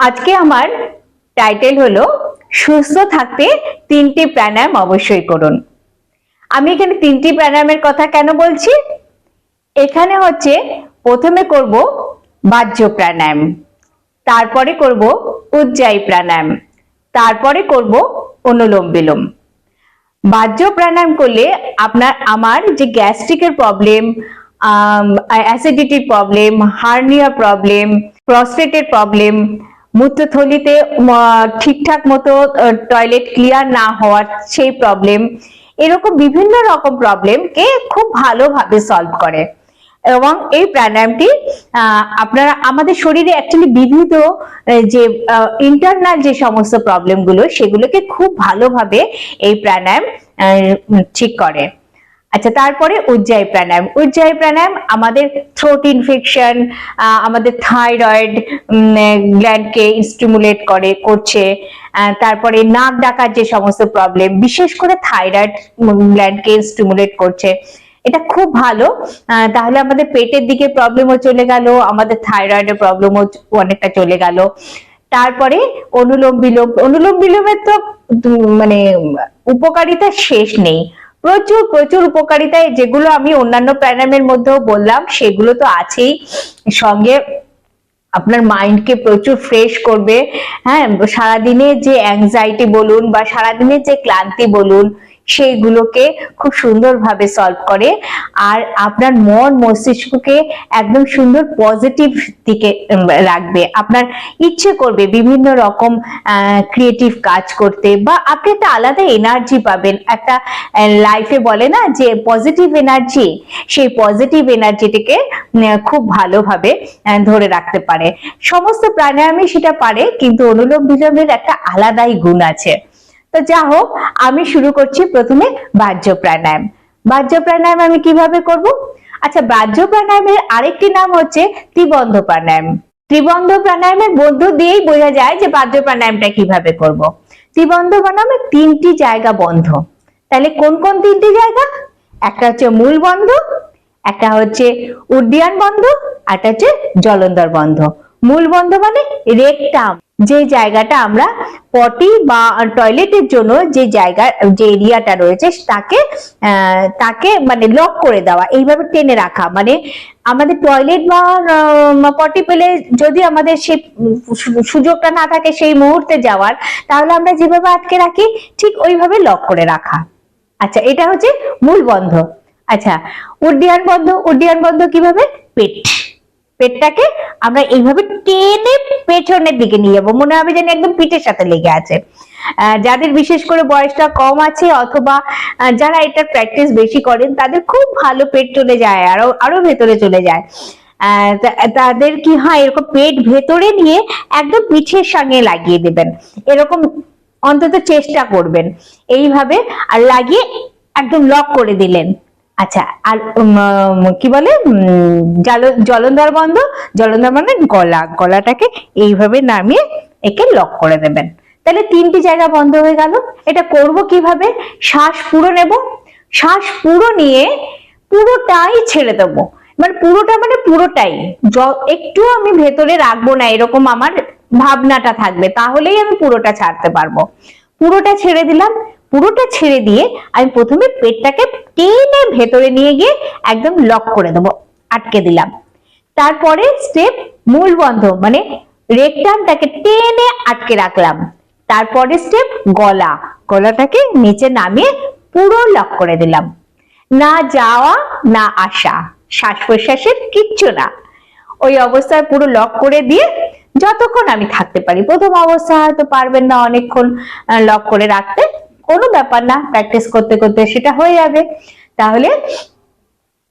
আজকে আমার টাইটেল হলো, সুস্থ থাকতে তিনটি প্রাণায়াম অবশ্যই করুন। আমি এখানে তিনটি প্রাণায়ামের কথা কেন বলছি? এখানে হচ্ছে, প্রথমে করব বাহ্য প্রাণায়াম, তারপরে করব উজ্জায়ী প্রাণায়াম, তারপরে করব অনুলোম বিলোম। বাহ্য প্রাণায়াম করলে আপনার, আমার যে গ্যাস্ট্রিকের প্রবলেম অ্যাসিডিটির প্রবলেম হার্নিয়া প্রবলেম প্রস্টেটের প্রবলেম মূত্রথলিতে ঠিকঠাক মতো টয়লেট ক্লিয়ার না হওয়ার সেই প্রবলেম এরকম বিভিন্ন রকম প্রবলেমকে খুব ভালোভাবে সলভ করে। এবং এই প্রাণায়ামটি আপনারা, আমাদের শরীরে অ্যাকচুয়ালি বিবিধ যে ইন্টারনাল যে সমস্ত প্রবলেমগুলো সেগুলোকে খুব ভালোভাবে এই প্রাণায়াম ঠিক করে। আচ্ছা তারপরে উজ্জায়ী প্রাণায়াম উজ্জায়ী প্রাণায়াম আমাদের থ্রোট ইনফেকশন আমাদের থাইরয়েড গ্ল্যান্ডকে স্টিমুলেট করে, করছে। তারপরে নাক ডাকার যে সমস্ত প্রবলেম বিশেষ করে থাইরয়েড গ্ল্যান্ডকে স্টিমুলেট করছে। এটা খুব ভালো। তাহলে আমাদের পেটের দিকে প্রবলেমও চলে গেল, আমাদের থাইরয়েডের প্রবলেমও অনেকটা চলে গেল। তারপরে অনুলোম বিলোম, অনুলোম বিলোমের তো মানে উপকারিতা শেষ নেই। প্রচুর প্রচুর উপকারিতা যেগুলো আমি অন্যান্য প্রাণায়ামের মধ্যেও বললাম, সেগুলো তো আছেই। সঙ্গে আপনার মাইন্ডকে প্রচুর ফ্রেশ করবে। হ্যাঁ সারাদিনে যে অ্যাংজাইটি বলুন বা সারাদিনের যে ক্লান্তি বলুন সেইগুলোকে খুব সুন্দরভাবে সলভ করে। আর আপনার মন, মস্তিষ্ককে একদম সুন্দর পজিটিভ দিকে রাখবে। আপনার ইচ্ছে করবে বিভিন্ন রকম ক্রিয়েটিভ কাজ করতে বা আপনি একটা আলাদা এনার্জি পাবেন। একটা লাইফে বলে না যে পজিটিভ এনার্জি সেই পজিটিভ এনার্জিটিকে খুব ভালোভাবে ধরে রাখতে পারে। সমস্ত প্রাণায়ামই সেটা পারে, কিন্তু অনুলোম বিলোমের একটা আলাদাই গুণ আছে। তো যা হোক, আমি শুরু করছি প্রথমে বাহ্য প্রাণায়াম বাহ্য প্রাণায়াম আমি কীভাবে করব? আচ্ছা বাহ্য প্রাণায়ামের আরেকটি নাম হচ্ছে ত্রিবন্ধ প্রাণায়াম ত্রিবন্ধ প্রাণায়ামের মধ্য দিয়েই বোঝা যায় যে বাহ্য প্রাণায়ামটা কীভাবে করব। ত্রিবন্ধ প্রাণায়ামে তিনটি জায়গা বন্ধ। তাহলে কোন কোন তিনটি জায়গা? একটা হচ্ছে মূল বন্ধ, একটা হচ্ছে উদ্যান বন্ধ, আর একটা হচ্ছে জলন্ধর বন্ধ। মূল বন্ধ মানে রেকটাম যে জায়গাটা আমরা পটি বা টয়লেটের জন্য যে জায়গা, যে এরিয়াটা রয়েছে, তাকে তাকে মানে লক করে দেওয়া, এইভাবে টেনে রাখা। মানে আমাদের টয়লেট বা পটি পেলে যদি আমাদের সু- সুযোগটা না থাকে সেই মুহূর্তে যাওয়ার, তাহলে আমরা যেভাবে আটকে রাখি, ঠিক ওইভাবে লক করে রাখা। আচ্ছা এটা হচ্ছে মূল বন্ধ আচ্ছা উড্ডিয়ান বন্ধ উড্ডিয়ান বন্ধ কীভাবে? পেট। পেটটাকে আমরা এইভাবে টেনে পেছনের দিকে নিয়ে যাব। মনে হবে যেন একদম পিঠের সাথে লেগে আছে। যাদের বিশেষ করে বয়সটা কম আছে অথবা যারা এটা প্র্যাকটিস বেশি করেন, তাদের খুব ভালো পেট চলে যায়, আরও আরও ভেতরে চলে যায়। তাদের কি হয়, এরকম পেট ভেতরে নিয়ে একদম পিঠের সঙ্গে লাগিয়ে দেবেন। এরকম অন্তত চেষ্টা করবেন। এইভাবে আর লাগিয়ে একদম লক করে দিলেন। আচ্ছা আর কি বলে জলন্ধর বন্ধ, জলন্ধর মানে গলা, গলাটাকে এইভাবে নামিয়ে একে লক করে দেবেন। তাহলে তিনটি জায়গা বন্ধ হয়ে গেল। এটা করব কীভাবে? শ্বাস পুরো নেব। শ্বাস পুরো নিয়ে পুরোটাই ছেড়ে দেবো। মানে পুরোটা মানে পুরোটাই। একটু আমি ভেতরে রাখব না, এরকম আমার ভাবনাটা থাকবে। তাহলেই আমি পুরোটা ছাড়তে পারব। পুরোটা ছেড়ে দিলাম। পুরোটা ছেড়ে দিয়ে আমি প্রথমে পেটটাকে টেনে ভেতরে নিয়ে গিয়ে একদম লক করে দেবো, আটকে দিলাম। তারপরে স্টেপ মূল বন্ধ মানে রেকটামটাকে টেনে আটকে রাখলাম। তারপরে স্টেপ গলা, গলাটাকে নিচে নামিয়ে পুরো লক করে দিলাম। না যাওয়া, না আসা, শ্বাস প্রশ্বাসের কিচ্ছু না। ওই অবস্থায় পুরো লক করে দিয়ে যতক্ষণ আমি থাকতে পারি, প্রথম অবস্থা হয়তো পারবেন না অনেকক্ষণ লক করে রাখতে। কোনো ব্যাপার না প্র্যাকটিস করতে করতে সেটা হয়ে যাবে। তাহলে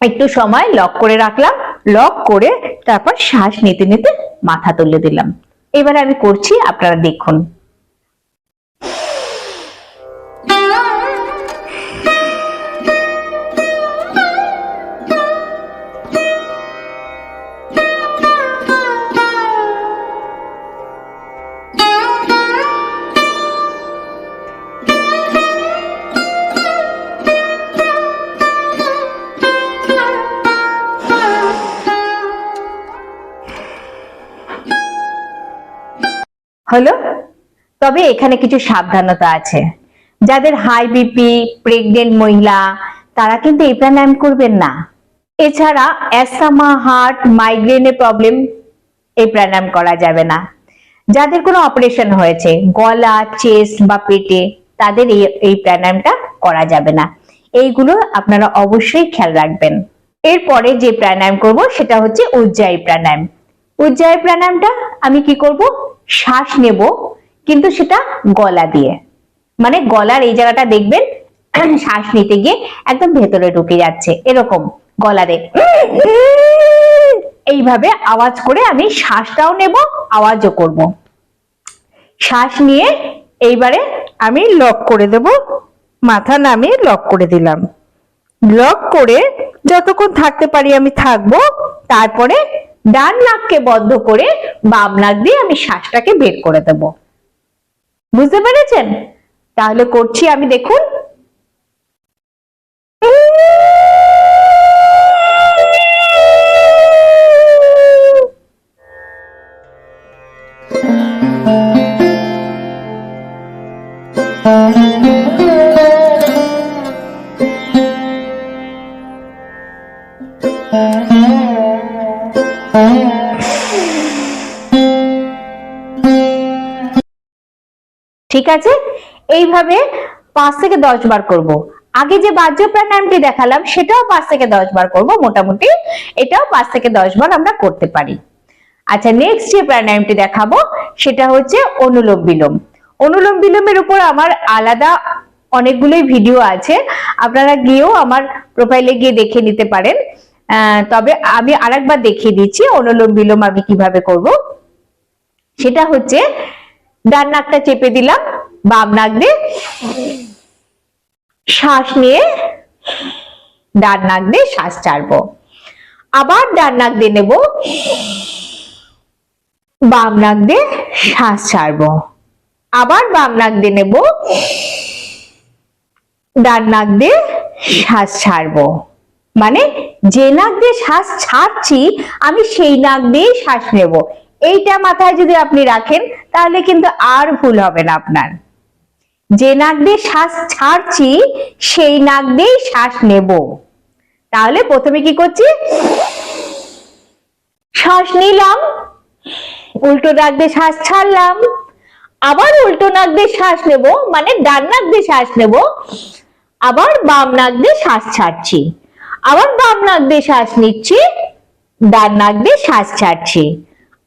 একটু সময় লক করে রাখলাম লক করে তারপর শ্বাস নিতে নিতে মাথা তুলে দিলাম। এবারে আমি করছি, আপনারা দেখুন। হলো? তবে এখানে কিছু সাবধানতা আছে। যাদের হাই বিপি প্রেগনেন্ট মহিলা, তারা কিন্তু এই প্রাণায়াম করবেন না। এছাড়া অ্যাসামা হার্ট মাইগ্রেনের প্রবলেম এই প্রাণায়াম করা যাবে না। যাদের কোনো অপারেশন হয়েছে, গলা চেস্ট বা পেটে, তাদের এই এই প্রাণায়ামটা করা যাবে না। এইগুলো আপনারা অবশ্যই খেয়াল রাখবেন। এরপরে যে প্রাণায়াম করব, সেটা হচ্ছে উজ্জায়ী প্রাণায়াম। উজ্জায়ী প্রাণায়ামটা আমি কি করব? শ্বাস নেব, কিন্তু সেটা গলা দিয়ে। মানে গলার এই জায়গাটা দেখবেন, শ্বাস নিতে গিয়ে একদম ভেতরে ঢুকে যাচ্ছে। এরকম গলাতে এইভাবে আওয়াজ করে আমি শ্বাসটাও নেব, আওয়াজও করব। শ্বাস নিয়ে এইবারে আমি লক করে দেব। মাথা নামিয়ে লক করে দিলাম। লক করে যতক্ষণ থাকতে পারি আমি থাকব, তারপরে ডান নাককে বন্ধ করে বাম নাক দিয়ে আমি শ্বাসটাকে বের করে দেব। বুঝতে পেরেছেন? তাহলে করছি আমি দেখুন। ঠিক আছে? এইভাবে পাঁচ থেকে দশ বার করব। আগে যে বাহ্য প্রাণায়ামটি দেখালাম, সেটাও পাঁচ থেকে দশ বার করব, মোটামুটি এটাও পাঁচ থেকে দশ বার আমরা করতে পারি। আচ্ছা নেক্সট যে প্রাণায়ামটি দেখাবো, সেটা হচ্ছে অনুলোম বিলোম। অনুলোম বিলোমের উপর আমার আলাদা অনেকগুলোই ভিডিও আছে। আপনারা গিয়েও আমার প্রোফাইলে গিয়ে দেখে নিতে পারেন। তবে আমি আরেকবার দেখিয়ে দিচ্ছি, অনুলোম বিলোম আমি কীভাবে করব। সেটা হচ্ছে ডান নাকটা চেপে দিলাম, বাম নাক দিয়ে শ্বাস নিয়ে ডান নাক দিয়ে শ্বাস ছাড়বো। আবার ডান নাক দিয়ে নেব, বাম নাক দিয়ে শ্বাস ছাড়বো। আবার বাম নাক দিয়ে নেব, ডান নাক দিয়ে শ্বাস ছাড়বো। মানে যে নাক দিয়ে শ্বাস ছাড়ছি, আমি সেই নাক দিয়ে শ্বাস নেব। এইটা মাথায় যদি আপনি রাখেন তাহলে কিন্তু আর ভুল হবে না আপনার। যে নাক দিয়ে শ্বাস ছাড়ছি, সেই নাক দিয়েই শ্বাস নেব। তাহলে প্রথমে কি করছি? শ্বাস নিলাম। উল্টো নাক দিয়ে শ্বাস ছাড়লাম। আবার উল্টো নাক দিয়ে শ্বাস নেব মানে ডান নাক দিয়ে শ্বাস নেব। আবার বাম নাক দিয়ে শ্বাস ছাড়ছি। আবার বাম নাক দিয়ে শ্বাস নিচ্ছি, ডান নাক দিয়ে শ্বাস ছাড়ছি।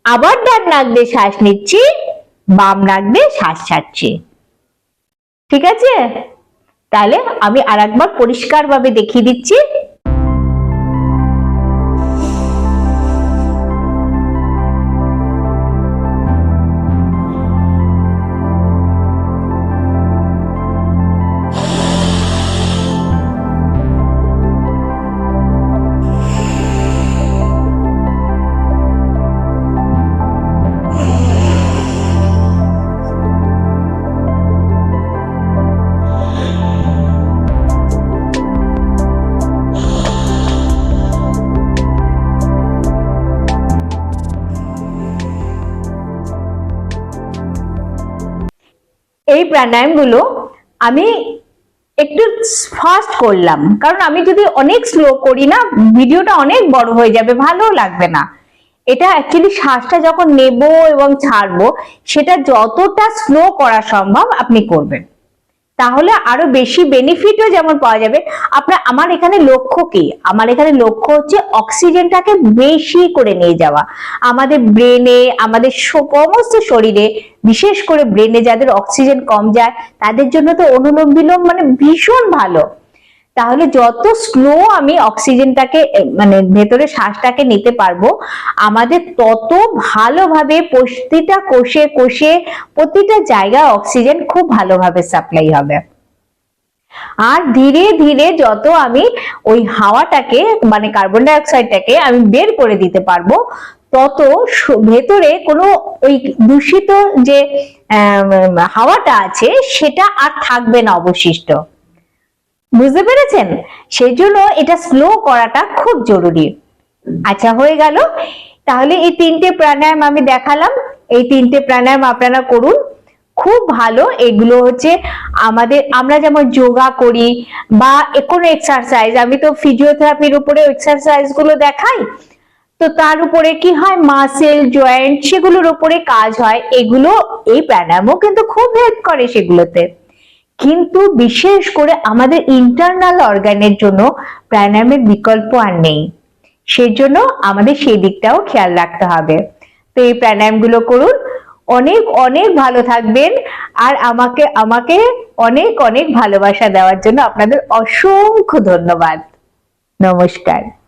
আবার ডান নাক দিয়ে শ্বাস নিচ্ছি বাম রাখবে শ্বাস ছাড়ছে ঠিক আছে? তাহলে আমি আর একবার পরিষ্কার ভাবে দেখিয়ে দিচ্ছি। এই প্রাণায়ামগুলো আমি একটু ফাস্ট করলাম। কারণ আমি যদি অনেক স্লো করি না, ভিডিওটা অনেক বড় হয়ে যাবে, ভালো লাগবে না। এটা অ্যাকচুয়ালি শ্বাসটা যখন নেব এবং ছাড়বো, সেটা যতটা স্লো করা সম্ভব আপনি করবেন। তাহলে আরও বেশি বেনিফিটও যেমন পাওয়া যাবে। আপনার, আমার এখানে লক্ষ্য কি? আমার এখানে লক্ষ্য হচ্ছে অক্সিজেনটাকে বেশি করে নিয়ে যাওয়া। আমাদের ব্রেনে আমাদের সমস্ত শরীরে, বিশেষ করে ব্রেনে যাদের অক্সিজেন কম যায়, তাদের জন্য তো অনুলোম বিলোম মানে ভীষণ ভালো। তাহলে যত স্লো আমি অক্সিজেনটাকে মানে ভেতরে শ্বাসটাকে নিতে পারব, আমাদের তত ভালোভাবে প্রতিটা কোষে কোষে প্রতিটা জায়গায় অক্সিজেন খুব ভালোভাবে সাপ্লাই হবে। আর ধীরে ধীরে যত আমি ওই হাওয়াটাকে মানে কার্বন ডাইঅক্সাইডটাকে আমি বের করে দিতে পারব, তত ভেতরে কোনো ওই দূষিত যে হাওয়াটা আছে, সেটা আর থাকবে না অবশিষ্ট। বুঝতে পেরেছেন? সেই জন্য এটা স্লো করাটা খুব জরুরি। আচ্ছা হয়ে গেল। তাহলে এই তিনটে প্রাণায়াম আমি দেখালাম। এই তিনটে প্রাণায়াম আপনারা করুন। খুব ভালো। এগুলো হচ্ছে আমাদের, আমরা যেমন যোগা করি বা কোনো এক্সারসাইজ আমি তো ফিজিওথেরাপির উপরে এক্সারসাইজগুলো দেখাই। তো তার উপরে কি হয়? মাসেল জয়েন্ট সেগুলোর উপরে কাজ হয়। এগুলো, এই প্রাণায়ামও কিন্তু খুব হেল্প করে সেগুলোতে। কিন্তু বিশেষ করে আমাদের ইন্টারনাল অর্গানের জন্য প্রাণায়ামের বিকল্প আর নেই। সেজন্য আমাদের সেই দিকটাও খেয়াল রাখতে হবে। তো এই প্রাণায়ামগুলো করুন। অনেক অনেক ভালো থাকবেন। আর আমাকে আমাকে অনেক অনেক ভালোবাসা দেওয়ার জন্য আপনাদের অসংখ্য ধন্যবাদ। নমস্কার।